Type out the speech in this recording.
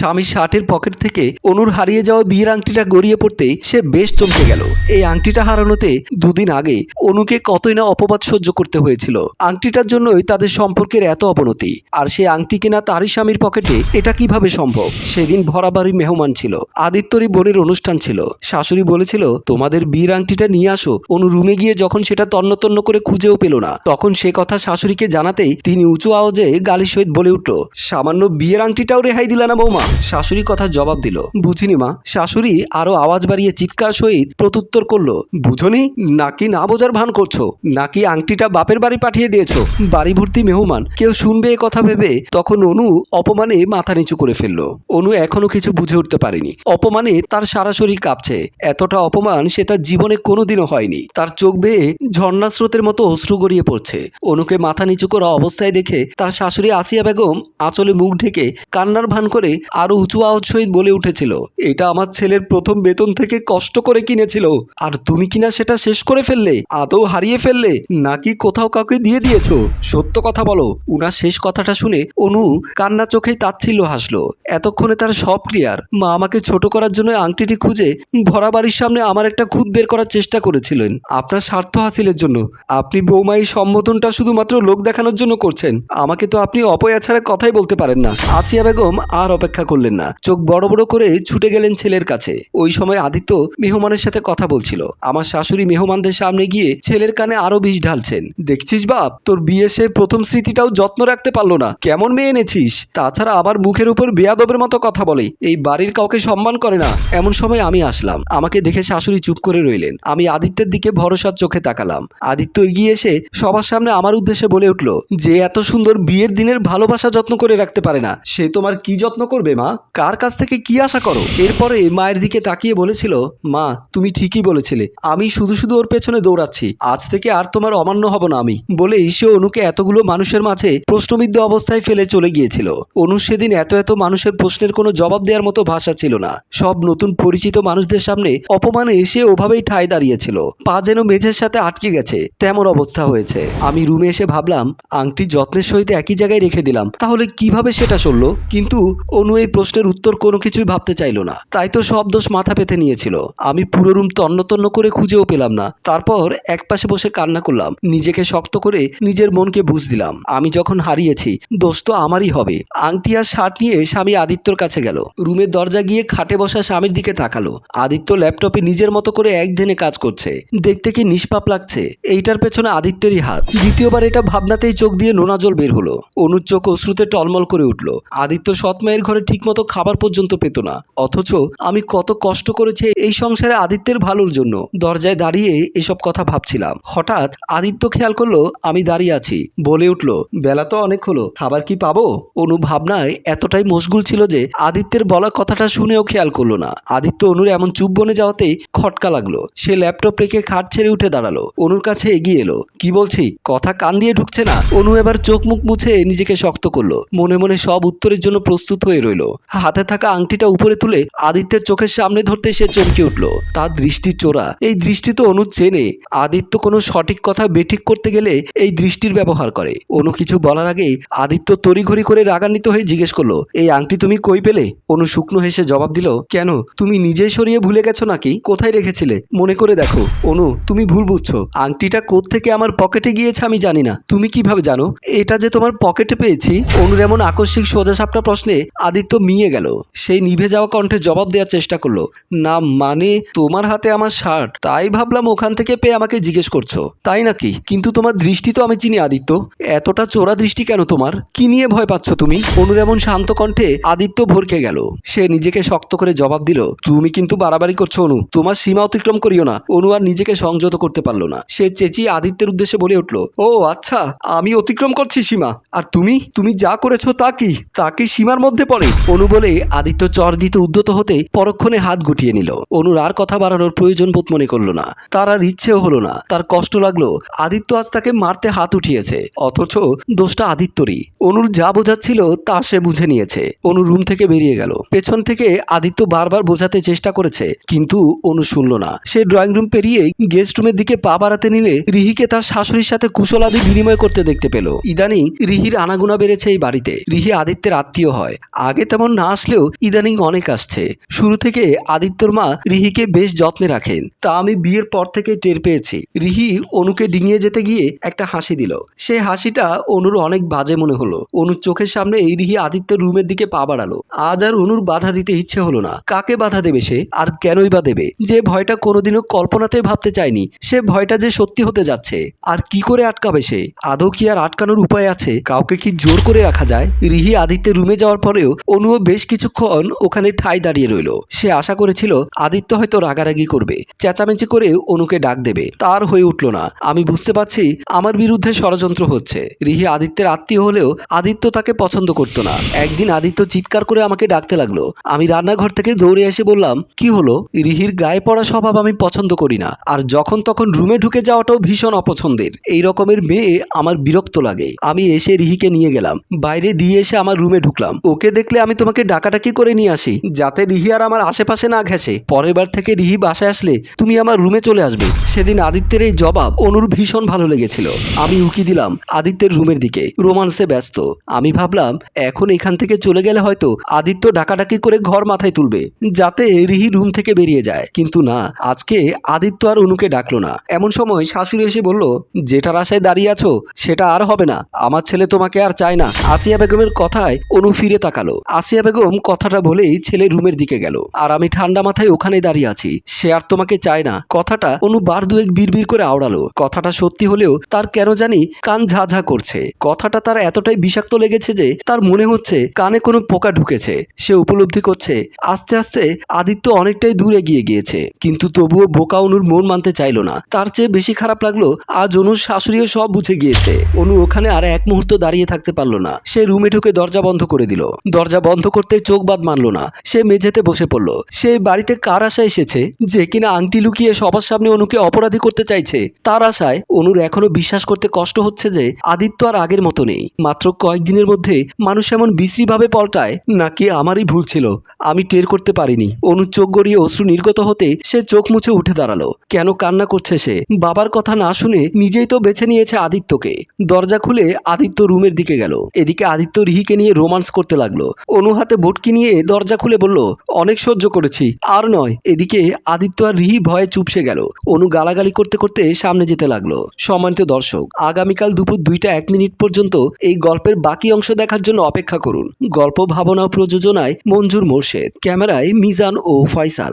স্বামী শার্টের পকেট থেকে অনুর হারিয়ে যাওয়া বিয়ের আংটিটা গড়িয়ে পড়তে সে বেশ চমকে গেল। এই আংটিটা হারানোতে দুদিন আগে অনুকে কতই না অপবাদ সহ্য করতে হয়েছিল। আংটিটার জন্যই তাদের সম্পর্কের এত অবনতি। আর সেই আংটি কিনা তারই স্বামীর পকেটে এটা কীভাবে সম্ভব? সেদিন ভরাবাড়ি মেহমান ছিল। আদিত্যরই বোনের অনুষ্ঠান ছিল। শাশুড়ি বলেছিল, তোমাদের বিয়ের আংটিটা নিয়ে আসো। অনু রুমে গিয়ে যখন সেটা তন্ন তন্ন করে খুঁজেও পেল না, তখন সে কথা শাশুড়িকে জানাতেই তিনি উঁচু আওয়াজে গালির সহিত বলে উঠল, সামান্য বিয়ের আংটিটাও রেহাই দিলা না বৌমা। শাশুড়ি কথা জবাব দিল, বুঝিনি মা। শাশুড়ি আরও আওয়াজ বাড়িয়ে চিৎকার সহিত প্রত্যুত্তর করল, বুঝনি? নাকি না বোঝার ভান করছ? নাকি আংটিটা বাপের বাড়ি পাঠিয়ে দিয়েছ? বাড়ি ভর্তি মেহমান। কেউ শুনবে এ কথা ভেবে? তখন অনু অপমানে মাথা নিচু করে ফেলল। অনু এখনও কিছু বুঝে উঠতে পারেনি। অপমানে তার সারা শরীর কাঁপছে। এতটা অপমান সে তার জীবনে কোনোদিনও হয়নি। তার চোখ বেয়ে ঝর্ণা স্রোতের মতো অশ্রু গড়িয়ে পড়ছে। অনুকে মাথা নিচু করা অবস্থায় দেখে তার শাশুড়ি আসিয়া বেগম আঁচলে মুখ ঢেকে কান্নার ভান করে আরও উঁচু আওয়াজ সহিত বলে উঠেছিল, এটা আমার ছেলের প্রথম বেতন থেকে কষ্ট করে কিনেছিল। আর তুমি কিনা সেটা শেষ করে ফেললে, আদৌ হারিয়ে ফেললে, নাকি কোথাও কাউকে দিয়ে দিয়েছ? সত্য কথা বলো। উনার শেষ কথাটা শুনে অনু কান্না চোখেই তাচ্ছিল্য হাসলো। এতক্ষণে তার সব ক্লিয়ার। মা আমাকে ছোট করার জন্য আংটিটি খুঁজে ভরা বাড়ির সামনে আমার একটা খুদ বের করার চেষ্টা করেছিলেন। আপনার স্বার্থ হাসিলের জন্য। আপনি বৌমা এই সম্বোধনটা শুধুমাত্র লোক দেখানোর জন্য করছেন। আমাকে তো আপনি অপয়া ছাড়া কথাই বলতে পারেন না। আসিয়া বেগম আর অপেক্ষা করলেন না। চোখ বড় বড় করে ছুটে গেলেন ছেলের কাছে। ওই সময় আদিত্য মেহমানের সাথে কথা বলছিল। আমার শাশুড়ি মেহমানদের সামনে গিয়ে ছেলের কানে আরও বিষ ঢালছেন। দেখছিস বাপ, তোর বিয়ে সে প্রথম স্মৃতিটাও যত্ন রাখতে পারল না। কেমন মেয়ে এনেছিস? তাছাড়া আবার মুখের উপর বেয়াদবের মতো কথা বলে। এই বাড়ির কাউকে সম্মান করে না। এমন সময় আমি আসলাম। আমাকে দেখে শাশুড়ি চুপ করে রইলেন। আমি আদিত্যের দিকে ভরসার চোখে তাকালাম। আদিত্য এগিয়ে এসে সবার সামনে আমার উদ্দেশ্যে বলে উঠল, যে এত সুন্দর বিয়ের দিনের ভালোবাসা যত্ন করে রাখতে পারে না, সে তোমার কি যত্ন করবে? মা? কার কাছ থেকে কি আশা করো? এরপরে মায়ের দিকে তাকিয়ে বলেছিল, মা, তুমি ঠিকই বলেছিলে। আমি শুধু শুধু ওর পেছনে দৌড়াচ্ছি। আজ থেকে আর তোমার অমান্য হব না আমি। বলে সে অনুকে এতগুলো মানুষের মাঝে প্রশ্নবিদ্ধ অবস্থায় ফেলে চলে গিয়েছিল। অনু সেদিন এত এত মানুষের প্রশ্নের কোনো জবাব দেওয়ার মতো ভাষা ছিল না। সব নতুন পরিচিত মানুষদের সামনে অপমানে এসে ওভাবেই ঠায় দাঁড়িয়েছিল। পা যেন মেঝের সাথে আটকে গেছে। তেমন অবস্থা হয়েছে। আমি রুমে এসে ভাবলাম আংটি যত্নের সহিত একই জায়গায় রেখে দিলাম। তাহলে কীভাবে সেটা চলল কিন্তু অনু এই প্রশ্নের উত্তর কোনো কিছুই ভাবতে চাইলো না। তাই তো সব দোষ মাথা পেতে নিয়েছিল। আমি পুরো রুম তন্ন তন্ন করে খুঁজেও পেলাম না। তারপর এক পাশে বসে কান্না করলাম। নিজেকে শক্ত করে নিজের মনকে বুঝ দিলাম। আমি যখন হারিয়েছি, দোষ তো আমারই হবে। আংটি আর শার্ট নিয়ে স্বামী আদিত্যর কাছে গেল। রুমের দরজা গিয়ে খাটে বসা স্বামীর দিকে তাকালো। আদিত্য ল্যাপটপে নিজের মতো করে এক ধ্যানে কাজ করছে। দেখতে কি নিষ্পাপ লাগছে। এইটার পেছনে আদিত্যেরই হাত। দ্বিতীয়বার এটা ভাবনাতেই চোখ দিয়ে নোনা জল বের হলো। অনুর চোখ অশ্রুতে টলমল করে উঠল। আদিত্য সৎমায়ের ঘরে ঠিকমতো খাবার পর্যন্ত পেত না। অথচ আমি কত কষ্ট করেছি এই সংসারে আদিত্যের ভালোর জন্য। দরজায় দাঁড়িয়ে এসব কথা ভাবছিলাম। হঠাৎ আদিত্য খেয়াল করল, আমি দাঁড়িয়ে আছি। বলে উঠল, বেলা তো অনেক হলো, খাবার কি পাবো? অনু ভাবনায় এতটাই মশগুল ছিল যে আদিত্যের বলা কথাটা শুনেও খেয়াল করল না। আদিত্য অনুর এমন চুপ বনে যাওয়াতেই খটকা লাগল। সে ল্যাপটপ রেখে খাট ছেড়ে উঠে দাঁড়াল। অনুর কাছে এগিয়ে এলো, কি বলছি? কথা কান দিয়ে ঢুকছে না? অনু এবার চোখ মুখ মুছে নিজেকে শক্ত করল। মনে মনে সব উত্তরের জন্য প্রস্তুত হয়ে রইল। হাতে থাকা আংটিটা উপরে তুলে আদিত্যের চোখের সামনে ধরতে সে চমকে উঠল। তার দৃষ্টি চোরা। এই দৃষ্টি তো অনু চেনে। আদিত্য কোনো সঠিক কথা বেঠিক করতে গেলে এই দৃষ্টির ব্যবহার করে। অনু কিছু বলার আগেই আদিত্য তড়িঘড়ি করে রাগান্বিত হয়ে জিজ্ঞেস করল, এই আংটি তুমি কই পেলে? অনু শুকনো হেসে জবাব দিল, কেন? তুমি নিজেই সরিয়ে ভুলে গেছো নাকি? কোথায় রেখেছিলে? মনে করে দেখো। অনু, তুমি ভুল বুঝছ। আংটিটা থেকে আমার পকেটে গিয়েছে আমি জানি না। তুমি কীভাবে জানো? এটা যে তোমার পকেটে পেয়েছি? অনুর এমন আকস্মিক সোজাসাপটা প্রশ্নে আদিত্য মিয়ে গেল। সেই নিভে যাওয়া কণ্ঠে জবাব দেওয়ার চেষ্টা করল, না মানে তোমার হাতে আমার শার্ট, তাই ভাবলাম ওখান থেকে পেয়ে আমাকে জিজ্ঞেস করছ। তাই নাকি? কিন্তু তোমার দৃষ্টি তো আমি চিনি আদিত্য। এতটা চোরা দৃষ্টি কেন তোমার? কি নিয়ে ভয় পাচ্ছ তুমি? অনুর এমন শান্ত কণ্ঠে আদিত্য ভরকে গেল। সে নিজেকে শক্ত করে জবাব দিল, তুমি কিন্তু বাড়াবাড়ি করছ অনু, তোমার সীমা অতিক্রম করিও না। অনু আর নিজেকে সংযত করতে পারল না। সে চেঁচিয়ে আদিত্যের উদ্দেশ্যে বলে উঠল, ও আচ্ছা আমি অতিক্রম করছি সীমা। আর তুমি? তুমি যা করেছ তা কি? তা কি সীমার মধ্যে পড়ে? অনু বলে আদিত্য চর দিতে উদ্যত হতে পরক্ষণে হাত গুটিয়ে নিল। অনুর আর কথা বাড়ানোর প্রয়োজন বোধ মনে করল না। তার আর ইচ্ছেও হলো না। তার কষ্ট লাগল। আদিত্য আজ তাকে মারতে হাত উঠিয়েছে। অথচ দোষটা আদিত্যরই। অনুর যা বোঝাচ্ছিল তা সে বুঝে নিয়েছে। অনু রুম থেকে বেরিয়ে গেল। পেছন থেকে আদিত্য বারবার বোঝাতে চেষ্টা করেছে। কিন্তু অনু শুনল না। সে ড্রয়িং রুম পেরিয়ে গেস্ট রুমের দিকে পা বাড়াতে নিলে রিহিকে তার শাশুড়ির সাথে কুশলাদি বিনিময় করতে দেখতে পেল। ইদানিং রিহির আনাগুনা বেড়েছে এই বাড়িতে। রিহি আদিত্যের আত্মীয় হয়। আগে তেমন না আসলেও ইদানিং অনেক আসছে। শুরু থেকে আদিত্যর মা রিহিকে বেশ যত্নে রাখেন। তা আমি বিয়ের পর থেকে টের পেয়েছি। রিহি অনুকে ডিঙিয়ে যেতে গিয়ে একটা হাসি দিল। সে হাসিটা অনুর অনেক বাজে মনে হলো। অনুর চোখের সামনে এই রিহি আদিত্যর রুমের দিকে পা বাড়ালো। আজ আর অনুর বাধা দিতে ইচ্ছে হলো না। কাকে বাধা দেবে সে? আর কেনই বা দেবে? যে ভয়টা কোনোদিনও কল্পনাতে ভাবতে চায়নি, সে ভয়টা যে সত্যি হতে যাচ্ছে। আর কি করে আটকাবে সে? আদৌ কি আর আটকানোর উপায় আছে? কাউকে কি জোর করে রাখা যায়? রিহি আদিত্যের রুমে যাওয়ার পরেও অনুও বেশ কিছুক্ষণ ওখানে ঠাই দাঁড়িয়ে রইল। সে আশা করেছিল আদিত্য হয়তো রাগারাগি করবে। চেঁচামেচি করে অনুকে ডাক দেবে। তার হয়ে উঠল না। আমি বুঝতে পারছি আমার বিরুদ্ধে ষড়যন্ত্র হচ্ছে। রিহি আদিত্যের আত্মীয় হলেও আদিত্য তাকে পছন্দ করতো না। একদিন আদিত্য চিৎকার করে আমাকে ডাকতে লাগল। আমি রান্নাঘর থেকে দৌড়ে এসে বললাম, কি হলো? রিহির গায়ে পড়া স্বভাব আমি পছন্দ করি না। আর যখন তখন রুমে ঢুকে যাওয়াটাও ভীষণ অপছন্দের। এই রকমের মেয়ে আমার বিরক্ত লাগে। আমি এসে রিহিকে নিয়ে গেলাম। বাইরে দিয়ে এসে আমার রুমে ঢুকলাম। ওকে দেখলে আমি তোমাকে ডাকাডাকি করে নিয়ে আসি? যাতে রিহি আর আমার আশেপাশে না ঘেসে পরের বার থেকে রিহি বাসায় আসলে তুমি আমার রুমে চলে আসবে। সেদিন আদিত্যের এই জবাব অনুর ভীষণ ভালো লেগেছিল। আমি উকি দিলাম আদিত্যের রুমের দিকে। রোমান্সে ব্যস্ত। আমি ভাবলাম এখন এখান থেকে চলে গেলে হয়তো আদিত্য ডাকাডাকি করে ঘর মাথায় তুলবে যাতে রিহি রুম থেকে বেরিয়ে যায়। কিন্তু না আজকে আদিত্য আর অনুকে ডাকলো না। এমন সময় শাশুড়ি এসে বলল যেটার আশায় দাঁড়িয়ে আছো সেটা আর হবে না। আমার ছেলে তোমাকে আর চায় না। আসিয়া বেগমের কথায় অনু ফিরে তাকালো। আসিয়া বেগম কথাটা বলেই ছেলে রুমের দিকে গেল। আর আমি ঠান্ডা মাথায় ওখানে দাঁড়িয়ে আছি। সে আর তোমাকে চায় না। কথাটা অনু বার দুয়েক বিড়বিড় করে আওড়ালো। কথাটা সত্যি হলেও তার কেন জানি কান ঝাঝা করছে। কথাটা তার এতটাই বিষাক্ত লেগেছে যে তার মনে হচ্ছে কানে কোনো পোকা ঢুকেছে। সে উপলব্ধি করছে, আস্তে আস্তে আদিত্য অনেকটাই দূরে গিয়ে গিয়েছে। কিন্তু তবুও বোকা অনুর মন মানতে চাইলো না। তার চেয়ে বেশি খারাপ লাগল আজ অনুর শাশুড়িও সব বুঝে গিয়েছে। অনু ওখানে আর এক মুহূর্ত দাঁড়িয়ে থাকতে পারল না। সে রুমে ঢুকে দরজা বন্ধ করে দিল। দরজা বন্ধ করতে চোখ বাদ মানলো না। সে মেঝেতে বসে পড়ল। সে বাড়িতে কার আশা এসেছে যে কিনা আংটি লুকিয়ে সবার সামনে অনুকে অপরাধী করতে চাইছে? তার আশায় অনুর এখনও বিশ্বাস করতে কষ্ট হচ্ছে যে আদিত্য আর আগের মতো নেই। মাত্র কয়েকদিনের মধ্যে মানুষ এমন বিশ্রীভাবে পল্টায়, নাকি আমারই ভুল ছিল? আমি টের করতে পারিনি। অনু চোখ গড়িয়ে অশ্রু নির্গত হতে সে চোখ মুছে উঠে দাঁড়াল। কেন কান্না করছে সে? বাবার কথা না শুনে নিজেই তো বেছে নিয়েছে আদিত্যকে। দরজা খুলে আদিত্য রুমের দিকে গেল। এদিকে আদিত্য রিহিকে নিয়ে রোমান্স করতে লাগল। অনু হাতে বটকি নিয়ে দরজা খুলে বলল, অনেক সহ্য করেছি, আর নয়। এদিকে আদিত্য আর রিহি ভয়ে চুপসে গেল। অনু গালাগালি করতে করতে সামনে যেতে লাগল। সম্মানিত দর্শক, আগামীকাল দুপুর দুইটা এক মিনিট পর্যন্ত এই গল্পের বাকি অংশ দেখার জন্য অপেক্ষা করুন। গল্প, ভাবনা প্রযোজনায় মঞ্জুর মোর্শেদ, ক্যামেরায় মিজান ও ফয়সাল।